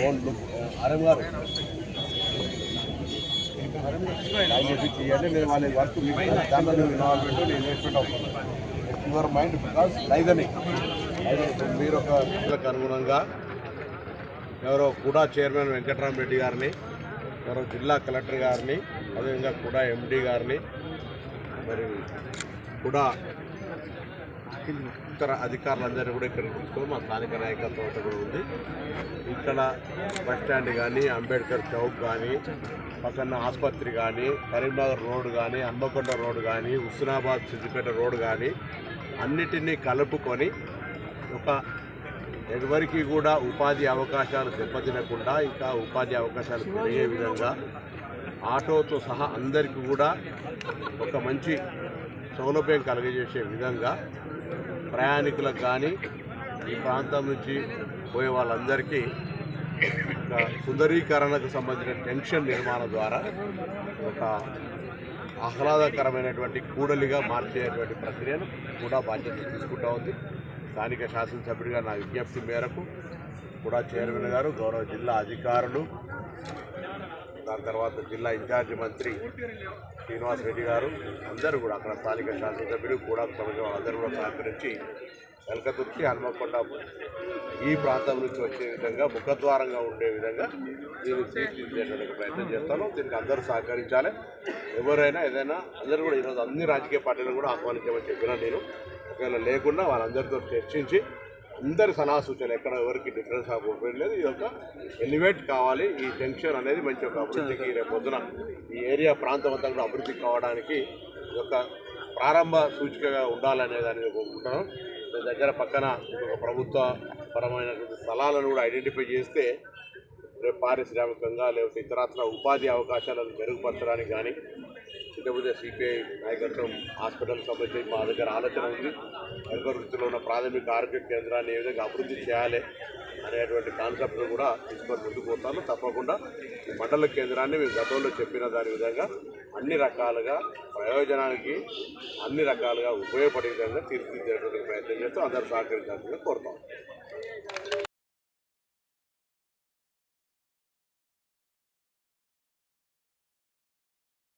Own లుక్ RM గారు line ఇవ్వండి నేను వాళ్ళ వర్క్ మీకు దాంట్లో నువ్వు ఇన్వాల్వ్మెంట్ నేను ఇన్వెస్ట్మెంట్ అవుతాను యువర్ మైండ్ బికాస్ లైదని మీరు ఒక అనుగుణంగా ఎవరో కూడా చైర్మన్ వెంకటరామరెడ్డి గారిని ఎవరో జిల్లా కలెక్టర్ గారిని అదేవిధంగా కూడా ఎండి గారిని మరి కూడా ఇతర అధికారులందరినీ కూడా ఇక్కడ తీసుకొని మా స్థానిక నాయకత్వం అంతా కూడా ఉంది. ఇక్కడ బస్ స్టాండ్ కానీ అంబేద్కర్ చౌక్ కానీ పక్కన ఆసుపత్రి కానీ కరీంనగర్ రోడ్ కానీ హన్మకొండ రోడ్డు కానీ హుస్నాబాద్ సిద్దిపేట రోడ్డు కానీ అన్నిటినీ కలుపుకొని ఒక ఎవరికి కూడా ఉపాధి అవకాశాలు దెబ్బతినకుండా ఇంకా ఉపాధి అవకాశాలు పెరిగే విధంగా ఆటోతో సహా అందరికీ కూడా ఒక మంచి సౌలభ్యం కలగజేసే విధంగా ప్రయాణికులకు కానీ ఈ ప్రాంతం నుంచి పోయే వాళ్ళందరికీ ఒక సుందరీకరణకు సంబంధించిన టెన్షన్ నిర్మాణం ద్వారా ఒక ఆహ్లాదకరమైనటువంటి కూడలిగా మార్చేటువంటి ప్రక్రియను కూడా బాధ్యత తీసుకుంటా ఉంది. స్థానిక శాసనసభ్యుడిగా నా విజ్ఞప్తి మేరకు కూడా చైర్మన్ గారు గౌరవ జిల్లా అధికారులు దాని తర్వాత జిల్లా ఇన్ఛార్జి మంత్రి శ్రీనివాస్ రెడ్డి గారు అందరూ కూడా అక్కడ స్థానిక శాసనసభ్యులు కూడా సమాజం అందరూ కూడా సహకరించి వెలకతుర్చి హనుమకొండ ఈ ప్రాంతం నుంచి వచ్చే విధంగా ముఖద్వారంగా ఉండే విధంగా దీన్ని తీర్చిదిద్దేటువంటి ప్రయత్నం చేస్తాను. దీనికి అందరూ సహకరించాలి. ఎవరైనా ఏదైనా అందరూ కూడా ఈరోజు అన్ని రాజకీయ పార్టీలను కూడా ఆహ్వానించమని చెప్పినా నేను. ఒకవేళ లేకుండా వాళ్ళందరితో చర్చించి అందరి సలహా సూచనలు ఎక్కడ ఎవరికి డిఫరెన్స్ అవ్వకపోయింది లేదు ఇది ఒక ఎలివేట్ కావాలి. ఈ జంక్షన్ అనేది మంచి ఒక అభివృద్ధికి రేపు పొద్దున ఈ ఏరియా ప్రాంతం అంతా కూడా అభివృద్ధి కావడానికి ఇది ఒక ప్రారంభ సూచికగా ఉండాలనే దాన్ని కోరుకుంటున్నాం దీని దగ్గర పక్కన ఒక ప్రభుత్వ పరమైనటువంటి స్థలాలను కూడా ఐడెంటిఫై చేస్తే రేపు పారిశ్రామికంగా లేకపోతే ఇతరత్ర ఉపాధి అవకాశాలను మెరుగుపరచడానికి కానీ లేకపోతే సిపిఐ నాయకత్వం హాస్పిటల్ సంబంధించి మా దగ్గర ఆలోచన ఉంది. వైద్య వృత్తిలో ఉన్న ప్రాథమిక ఆరోగ్య కేంద్రాన్ని ఏ విధంగా అభివృద్ధి చేయాలి అనేటువంటి కాన్సెప్ట్ను కూడా తీసుకొని ముందుకు పోతాను తప్పకుండా ఈ మండల కేంద్రాన్ని మేము గతంలో చెప్పిన దాని విధంగా అన్ని రకాలుగా ప్రయోజనానికి అన్ని రకాలుగా ఉపయోగపడే విధంగా తీర్చిదిద్దేటువంటి ప్రయత్నం చేస్తూ అందరూ సహకరించాలని కోరుతాం.